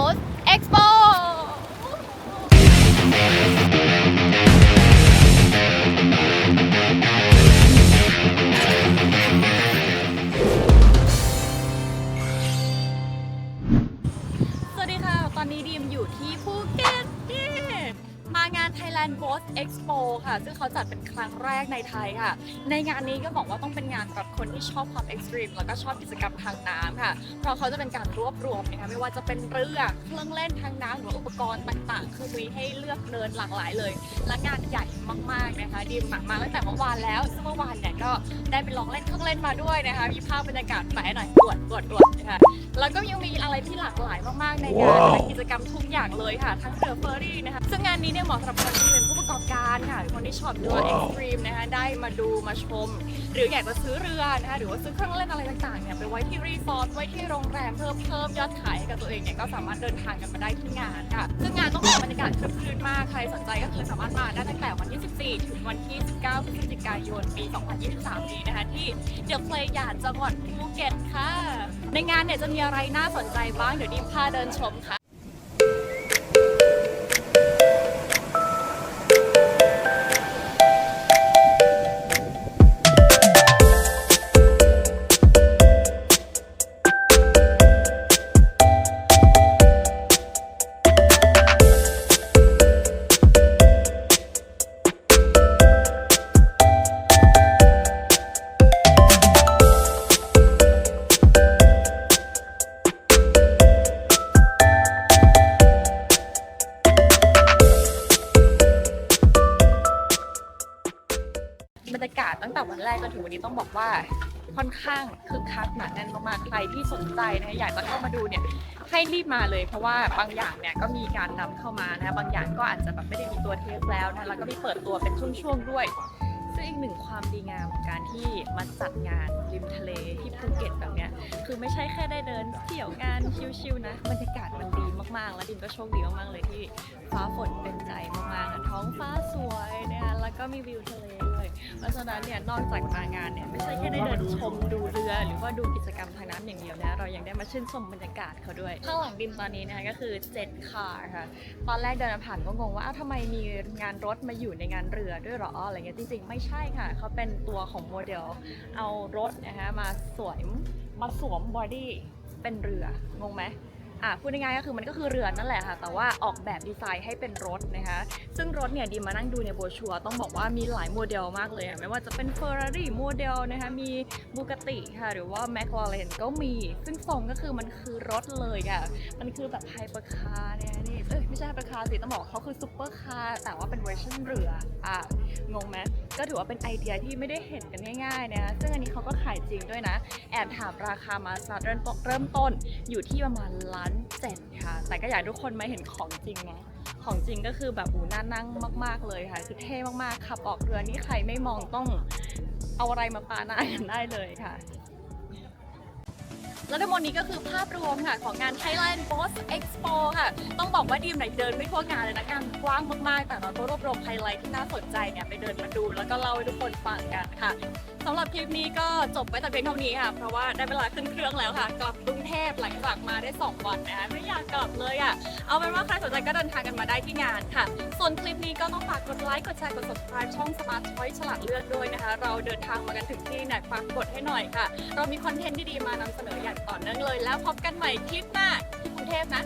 Boat Expo สวัสดีค่ะ ตอนนี้ดีมอยู่ที่ภูเก็ตเย้างาน Thailand Boat Expo ค่ะ ซึ่งเขาจัดเป็นครั้งแรกในไทยค่ะ ในงานนี้ก็บอกว่าต้องเป็นงานสำหรับคนที่ชอบความเอ็กซ์ตรีมแล้วก็ชอบกิจกรรมทางน้ำค่ะ เพราะเขาจะเป็นการรวบรวมนะคะไม่ว่าจะเป็นเรือเครื่องเล่นทางน้ำหรือว่าอุปกรณ์ต่างๆ คือมีให้เลือกเดินหลากหลายเลย และงานใหญ่มากๆนะคะดีมมาตั้งแต่เมื่อวานแล้วซึ่งเมื่อวานเนี่ยก็ได้ไปลองเล่นเครื่องเล่นมาด้วยนะคะมีภาพบรรยากาศแฝงหน่อยตรวจตรวจตรวจนะคะ แล้วก็ยังมีอะไรที่หลากหลายมากๆในงานนะคะกิจกรรมทุกอย่างเลยค่ะ ทั้งเรือเฟอร์รี่นะคะซึ่งงานนี้เนี่ยเหมาะสำหรับคนที่เป็นผู้ประกอบการค่ะหรือคนที่ชอบดูเอ็กซ์ตรีมนะคะได้มาดูมาชม หรืออยากจะซื้อเรือนะคะหรือว่าซื้อเครื่องเล่นอะไรต่างๆเนี่ยไปไว้ที่รีสอร์ทไว้ที่โรงแรมเพิ่มเพิ่มยอดขายให้กับตัวเองเนี่ยก็สามารถเดินทางกันมาได้ที่งานค่ะซึ่งงานต้องบอกบรรยากาศคลึกคลื้นมากใครสนใจก็คือสามารถมาได้ตั้งแต่วันที่ 14 ถึงวันที่ 19พฤศจิกายนปี 2023 นี้นะคะ ที่เดอะเพลย์ยาดจังหวัดภูเก็ตค่ะ ในงานเนี่ยจะมีอะไรน่าสนใจบ้าง เดี๋ยวดิมพาเดินชมค่ะ รรยากาศตั้งแต่วันแรกจนถึงวันนี้ต้องบอกว่าค่อนข้างคึกคักหนาแน่นมากๆใครที่สนใจนะคะอยากจะเข้ามาดูเนี่ยให้รีบมาเลย เพราะว่าบางอย่างเนี่ยก็มีการนำเข้ามานะบางอย่างก็อาจจะแบบไม่ได้มีตัวเทสแล้วนะแล้วก็มีเปิดตัวเป็นช่วงๆด้วย ซึ่งอีกหนึ่งความดีงามของการที่มาจัดงานริมทะเลที่ภูเก็ตแบบเนี้ยคือไม่ใช่แค่ได้เดินเที่ยวงานชิลๆนะบรรยากาศมันดีมากๆ แล้วดิมก็โชคดีมากๆเลยที่ฟ้าฝนเป็นใจมากๆอะท้องฟ้าสวยนะคะแล้วก็มีวิวทะเล เพราะฉะนั้นเนี่ยนอกจากมางานเนี่ยไม่ใช่แค่ได้เดินชมดูเรือหรือว่าดูกิจกรรมทางน้ำอย่างเดียวนะเรายังได้มาชื่นชมบรรยากาศเขาด้วยข้างหลังดิมตอนนี้นะคะก็คือเจ็ตคาร์ค่ะตอนแรกเดินผ่านก็งงว่าอ้าวทำไมมีงานรถมาอยู่ในงานเรือด้วยหรออะไรเงี้ยจริงๆ ไม่ใช่ค่ะเขาเป็นตัวของโมเดลเอารถนะคะมาสวมมาสวมบอดี้เป็นเรืองงไหม อะพูดง่ายๆก็คือมันก็คือเรือนั่นแหละค่ะ แต่ว่าออกแบบดีไซน์ให้เป็นรถนะคะ ซึ่งรถเนี่ยดีมานั่งดูในโบชัวต้องบอกว่ามีหลายโมเดลมากเลยไม่ว่าจะเป็น Ferrari โมเดลนะคะ มีบูก a ติค่ะ หรือว่า McLaren ก็มี ซึ่งทรงก็คือมันคือรถเลยค่ะ มันคือแบบไฮเปอร์คาร์เนี่ยนี่เอ้ยไม่ใช่ไฮเปอร์คาร์สิต้องบอกเขาคือซูเปอร์คาร์แต่ว่าเป็นเวอร์ชันเรืออะงงไหมก็ถือว่าเป็นไอเดียที่ไม่ได้เห็นกันง่ายๆนะคะซึ่งอันนี้เขาก็ขายจริงด้วยนะ แอบถามราคามาสตาร์ทเริ่มต้นอยู่ที่ประมาณล้านเจ็ดค่ะ แต่ก็อยากให้ทุกคนมาเห็นของจริงนะของจริงก็คือแบบอูน่านั่งมาก ๆ เลยค่ะ คือเท่มากๆขับออกเรือนี่ใครไม่มองต้องเอาอะไรมาปาหน้ากันได้เลยค่ะ และทั้งหมดนี้ก็คือภาพรวมค่ะของงาน Thailand Boat Expo ค่ะ ต้องบอกว่าดีมไหนเดินไม่ทั่วงานเลยนะงานกว้างมากๆ แต่เราก็รวบรวมไฮไลท์ที่น่าสนใจเนี่ยไปเดินมาดู แล้วก็เล่าให้ทุกคนฟังกันค่ะสำหรับคลิปนี้ก็จบไปแต่เพียงเท่านี้ค่ะ เพราะว่าได้เวลาขึ้นเครื่องแล้วค่ะ กลับกรุงเทพหลังจากมาได้ 2 วันนะคะไม่อยากกลับเลยอะ เอาเป็นว่าใครสนใจก็เดินทางกันมาได้ที่งานค่ะ ส่วนคลิปนี้ก็ต้องฝากกดไลค์ กดแชร์ กด subscribe ช่อง Smart Choice ฉลาดเลือกด้วยนะคะ เราเดินทางมากันถึงที่ไหนฝากกดให้หน่อยค่ะ เรามีคอนเทนต์ดีๆมานำเสนออย่างต่อเนื่องเลย แล้วพบกันใหม่คลิปหน้าที่กรุงเทพนะ